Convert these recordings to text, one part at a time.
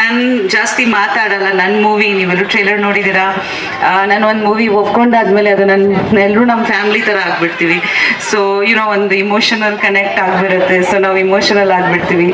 ನಾನು ಜಾಸ್ತಿ ಮಾತಾಡಲ್ಲ ನನ್ನ ಮೂವಿ ನೀವೆಲ್ಲರೂ ಟ್ರೈಲರ್ ನೋಡಿದ್ದೀರಾ? ನಾನು ಒಂದು ಮೂವಿ ಒಪ್ಕೊಂಡಾದ್ಮೇಲೆ ಅದು ನನ್ನ ಎಲ್ಲರೂ ನಮ್ಮ ಫ್ಯಾಮ್ಲಿ ಥರ ಆಗ್ಬಿಡ್ತೀವಿ. ಸೊ ಯುನೋ ಒಂದು ಇಮೋಷನಲ್ ಕನೆಕ್ಟ್ ಆಗಿಬಿಡುತ್ತೆ. ಸೊ ನಾವು ಇಮೋಷನಲ್ ಆಗಿಬಿಡ್ತೀವಿ.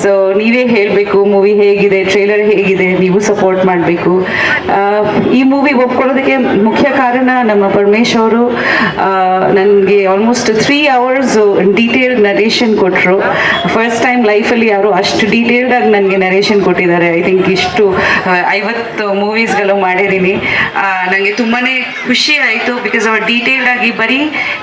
ಸೊ ನೀವೇ ಹೇಳಬೇಕು ಮೂವಿ ಹೇಗಿದೆ ಟ್ರೈಲರ್ ಹೇಗಿದೆ, ನೀವು ಸಪೋರ್ಟ್ ಮಾಡಬೇಕು. ಈ ಮೂವಿ ಒಪ್ಕೊಳ್ಳೋದಕ್ಕೆ ಮುಖ್ಯ ಕಾರಣ ನಮ್ಮ ಪರಮೇಶ್ ಅವರು ನನಗೆ almost three hours detailed narration ಕೊಟ್ಟರು ಫಸ್ಟ್ ಟೈಮ್ ಲೈಫಲ್ಲಿ ಯಾರು ಅಷ್ಟು ಡೀಟೇಲ್ಡಾಗಿ ನನಗೆ ನರೇಷನ್ ಕೊಟ್ಟಿದ್ದಾರೆ. ಐ ಥಿಂಕ್ ಇಷ್ಟು ಐವತ್ತು ಮೂವೀಸ್ಗಳು ಮಾಡಿದ್ದೀನಿ. ನನಗೆ ತುಂಬಾ ಖುಷಿ ಆಯಿತು ಬಿಕಾಸ್ ಅವ್ರು ಡೀಟೇಲ್ಡ್ ಆಗಿ ಬರೀ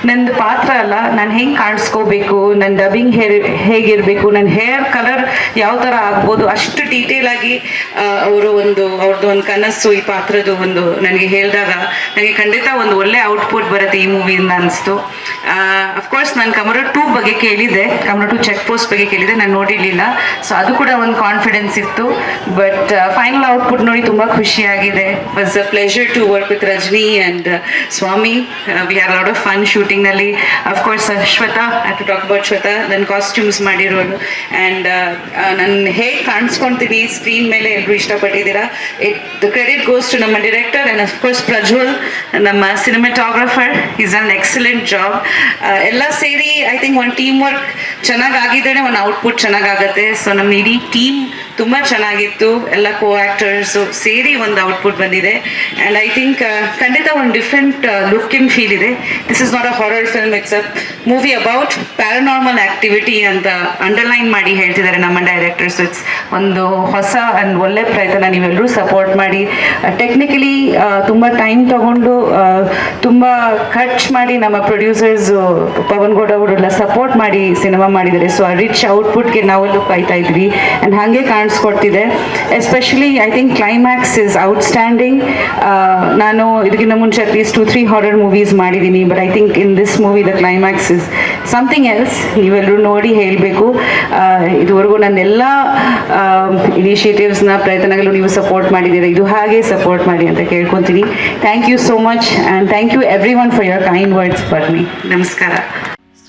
ನಂದು ಪಾತ್ರ ಅಲ್ಲ, ನಾನು ಹೆಂಗೆ ಕಾಣಿಸ್ಕೋಬೇಕು ನನ್ನ ಡಬ್ಬಿಂಗ್ ಹೇರ್, ಹೇಗಿರಬೇಕು ನನ್ನ ಹೇರ್ ಕಲರ್ ಯಾವ ಥರ ಆಗ್ಬೋದು, ಅಷ್ಟು ಡೀಟೇಲ್ ಆಗಿ ಅವರು ಒಂದು ಅವ್ರದ್ದು ಒಂದು ಕನಸು ಈ ಪಾತ್ರದ ಒಂದು ನನಗೆ ಹೇಳಿದಾಗ ನನಗೆ ಖಂಡಿತ ಒಂದು ಒಳ್ಳೆ ಔಟ್ಪುಟ್ ಬರುತ್ತೆ ಈ ಮೂವಿಯಿಂದ ಅನಿಸ್ತು. ಅಫ್ಕೋರ್ಸ್ ನಾನು ಕಮರ ಟೂ ಬಗ್ಗೆ ಕೇಳಿದೆ ಕಮರ ಟು ಚೆಕ್ ಪೋಸ್ಟ್ ಬಗ್ಗೆ ಕೇಳಿದೆ ನಾನು ನೋಡಿರಲಿಲ್ಲ. ಸೊ ಅದು ಕೂಡ ಒಂದು ಕಾನ್ಫಿಡೆನ್ಸ್ ಇತ್ತು. ಬಟ್ ಫೈನಲ್ ಔಟ್ಪುಟ್ ನೋಡಿ ತುಂಬ ಖುಷಿಯಾಗಿದೆ. Was a pleasure to work with Rajani and Swami we are lot of fun ಶೂಟಿಂಗ್ನಲ್ಲಿ of course Shweta I to talk about Shweta ನನ್ನ ಕಾಸ್ಟ್ಯೂಮ್ಸ್ ಮಾಡಿರೋದು ಆ್ಯಂಡ್ ನಾನು ಹೇಗೆ ಕಾಣಿಸ್ಕೊಳ್ತೀನಿ ಸ್ಕ್ರೀನ್ ಮೇಲೆ ಎಲ್ಲರೂ ಇಷ್ಟಪಟ್ಟಿದ್ದೀರಾ? It the credit goes to ನಮ್ಮ director and of course Prajwal ನಮ್ಮ cinematographer is an excellent job ಎಲ್ಲ ಸೇರಿ ಐ ಥಿಂಕ್ ಒಂದು ಟೀಮ್ ವರ್ಕ್ ಚೆನ್ನಾಗಿ ಆಗಿದ್ದೇನೆ ಒಂದು ಔಟ್ಪುಟ್ ಚೆನ್ನಾಗಾಗತ್ತೆ. ಸೊ ನಮ್ಮ ಇಡೀ ಟೀಮ್ ತುಂಬ ಚೆನ್ನಾಗಿತ್ತು. ಎಲ್ಲ ಕೋ ಆ್ಯಕ್ಟರ್ಸು ಸೇರಿ ಒಂದು ಔಟ್ಪುಟ್ ಬಂದಿದೆ. ಆ್ಯಂಡ್ ಐ ಥಿಂಕ್ ಖಂಡಿತ ಒಂದು ಡಿಫ್ರೆಂಟ್ ಲುಕ್ ಇನ್ ಫೀಲ್ ಇದೆ. This is not a horror film it's a movie about paranormal activity ಅಂತ ಅಂಡರ್ಲೈನ್ ಮಾಡಿ ಹೇಳ್ತಿದ್ದಾರೆ ನಮ್ಮ ಡೈರೆಕ್ಟರ್ಸ್ ಇಟ್ಸ್ ಒಂದು ಹೊಸ ಅಂಡ್ ಒಳ್ಳೆ ಪ್ರಯತ್ನ ನೀವೆಲ್ಲರೂ ಸಪೋರ್ಟ್ ಮಾಡಿ. ಟೆಕ್ನಿಕಲಿ ತುಂಬ ಟೈಮ್ ತಗೊಂಡು ಆ, ತುಂಬ ಖರ್ಚು ಮಾಡಿ ನಮ್ಮ ಪ್ರೊಡ್ಯೂಸರ್ಸು ಪವನ್ ಗೌಡ ಅವರೆಲ್ಲ ಸಪೋರ್ಟ್ ಮಾಡಿ ಸಿನಿಮಾ ಮಾಡಿದ್ದಾರೆ. ಸೊ ಆ ರಿಚ್ ಔಟ್ಪುಟ್ಗೆ ನಾವೆಲ್ಲೂ ಕಾಯ್ತಾ ಇದ್ವಿ. ಆ್ಯಂಡ್ ಹಾಗೆ ಕಾಣಿಸ್ಕೊಡ್ತಿದೆ. Especially I think climax is outstanding ನಾನು ಇದಕ್ಕಿಂತ ಮುಂಚೆ at least two three horror movies ಮಾಡಿದ್ದೀನಿ. But I think in this movie the climax is something else ನೀವೆಲ್ಲರೂ ನೋಡಿ ಹೇಳಬೇಕು. ಇದುವರೆಗೂ ನನ್ನೆಲ್ಲ ಇನಿಷಿಯೇಟಿವ್ಸ್ನ ಪ್ರಯತ್ನಗಳು ನೀವು ಸಪೋರ್ಟ್ ಮಾಡಿದ್ದೀರಾ. ಇದು ಹಾಗೆ ಸಪೋರ್ಟ್ ಮಾಡಿ ಅಂತ ಕೇಳ್ಕೊತೀನಿ. Thank you so much and thank you everyone for your kind words for me ನಮಸ್ಕಾರ.